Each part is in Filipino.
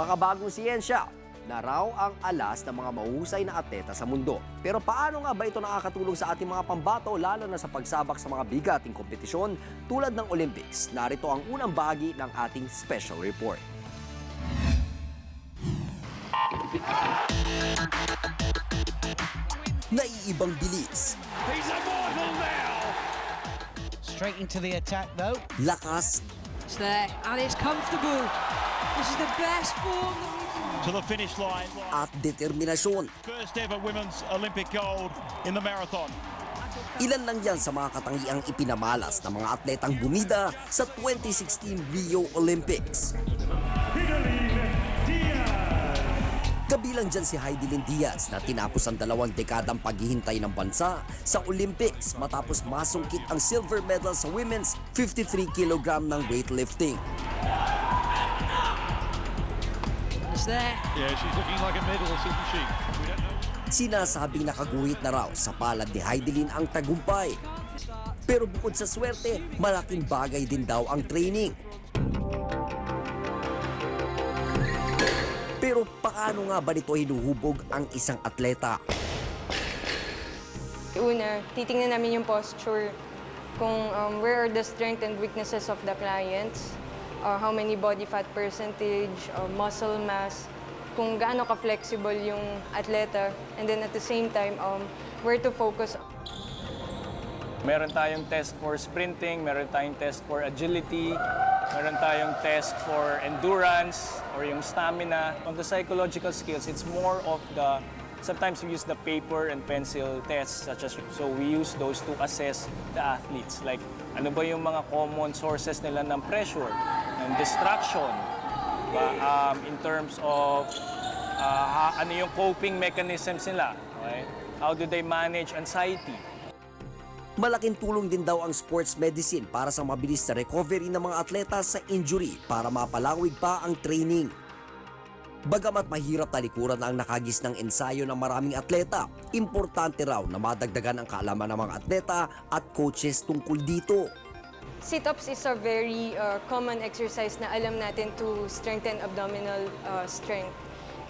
Makabagong siyensya na raw ang alas ng mga mahusay na atleta sa mundo. Pero paano nga ba ito nakakatulong sa ating mga pambato lalo na sa pagsabak sa mga bigating kompetisyon tulad ng Olympics? Narito ang unang bahagi ng ating special report. Naiibang bilis, He's immortal now! Straight into the attack though. lakas, It's there and it's comfortable. This is the best form that we can. To the finish line. at determinasyon. First ever women's Olympic gold in the marathon. Ilan lang yan sa mga katangiang ipinamalas ng mga atletang bumida sa 2016 Rio Olympics. Kabilang dyan si Heidelin Diaz na tinapos ang dalawang dekadang paghihintay ng bansa sa Olympics matapos masungkit ang silver medal sa women's 53 kg ng weightlifting. It's there. Yeah, she's looking like a medalist, isn't she? We don't know. Sinasabing nakaguhit na raw sa palad ni Heidelin ang tagumpay. Pero bukod sa swerte, malaking bagay din daw ang training. Pero paano nga ba nito hinuhubog ang isang atleta? Una, titingnan namin yung posture, kung um, where are the strength and weaknesses of the clients, uh, how many body fat percentage, uh, muscle mass, kung gaano ka-flexible yung atleta, and then at the same time, um, where to focus. Meron tayong test for sprinting, meron tayong test for agility, meron tayong test for endurance or yung stamina. On the psychological skills, it's more of the Sometimes we use the paper and pencil tests such as so we use those to assess the athletes. Like ano ba yung mga common sources nila ng pressure, ng distraction, ba, um, in terms of uh, ano yung coping mechanisms nila, okay? How do they manage anxiety? Malaking tulong din daw ang sports medicine para sa mabilis na recovery ng mga atleta sa injury para mapalawig pa ang training. Bagamat mahirap talikuran ang nakagis ng ensayo ng maraming atleta, importante raw na madagdagan ang kaalaman ng mga atleta at coaches tungkol dito. Sit-ups is a very uh, common exercise na alam natin to strengthen abdominal uh, strength.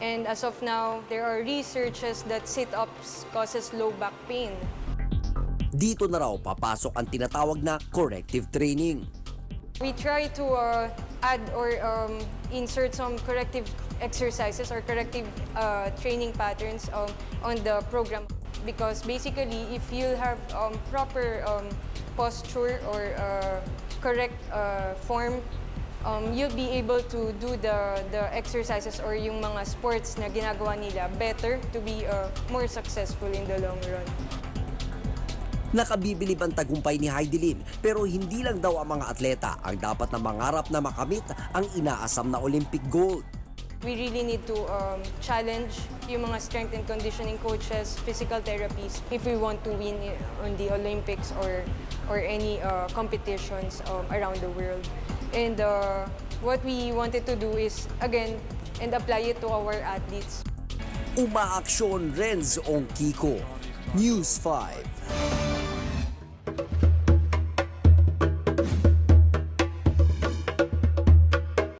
And as of now, there are researches that sit-ups causes low back pain. Dito na raw papasok ang tinatawag na corrective training. We try to uh, add or um, insert some corrective exercises or corrective uh, training patterns um, on the program because basically if you have um, proper um, posture or uh, correct uh, form um, you'll be able to do the the exercises or yung mga sports na ginagawa nila better to be uh, more successful in the long run. Nakabibilib ang tagumpay ni Heidelin pero hindi lang daw ang mga atleta ang dapat na mangarap na makamit ang inaasam na Olympic gold. We really need to um, challenge yung mga strength and conditioning coaches, physical therapies, if we want to win on the Olympics or or any uh, competitions um, around the world. And uh, what we wanted to do is, again, and apply it to our athletes. Umaaksyon Renz Ongkiko, News 5.